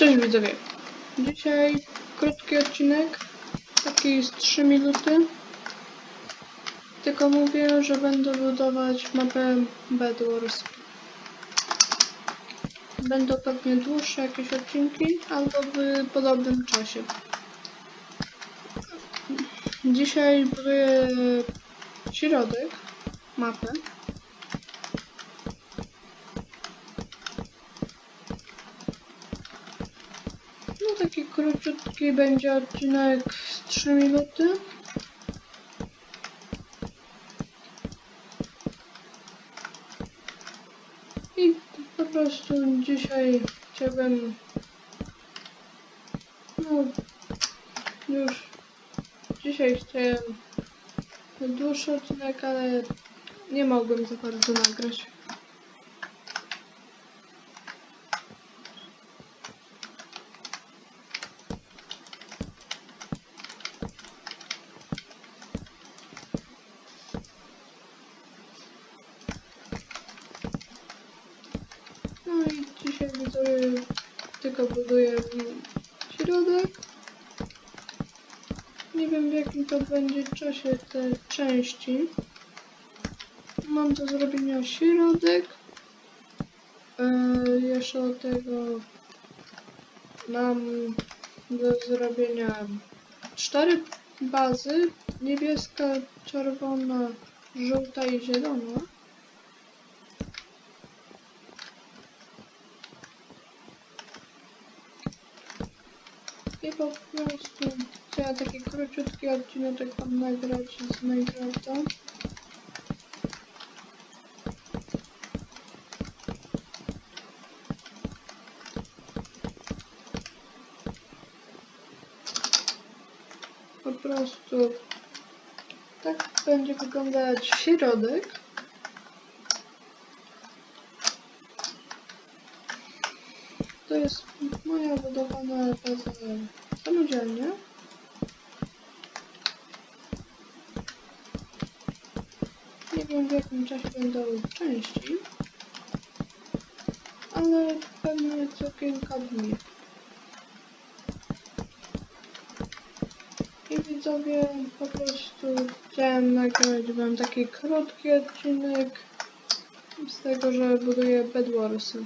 Cześć widzowie. Dzisiaj krótki odcinek, taki z 3 minuty. Tylko mówię, że będę budować mapę Bed Wars. Będą pewnie dłuższe jakieś odcinki, albo w podobnym czasie. Dzisiaj buduję środek mapy. Taki króciutki będzie odcinek z 3 minuty. I po prostu dzisiaj chciałbym no już dzisiaj chciałem dłuższy odcinek, ale nie mogłem za bardzo nagrać. No i widzowie tylko buduję środek. Nie wiem w jakim to będzie czasie te części. Mam do zrobienia środek. Yy, jeszcze do tego mam do zrobienia cztery bazy. Niebieska, czerwona, żółta i zielona. Po prostu chciałam taki króciutki odcinek wam nagrać z Minecrafta. Po prostu tak będzie wyglądać środek. To jest moja budowana baza samodzielnie. Nie wiem w jakim czasie będą części, ale pewnie co kilka dni. I widzowie, po prostu chciałem nagrać wam taki krótki odcinek z tego, że buduję Bedwarsy.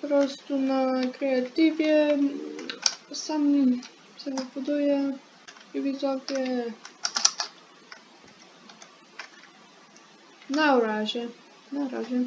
Po prostu na kreatywie. Sam sobie buduję i widzowie. Na razie, na razie.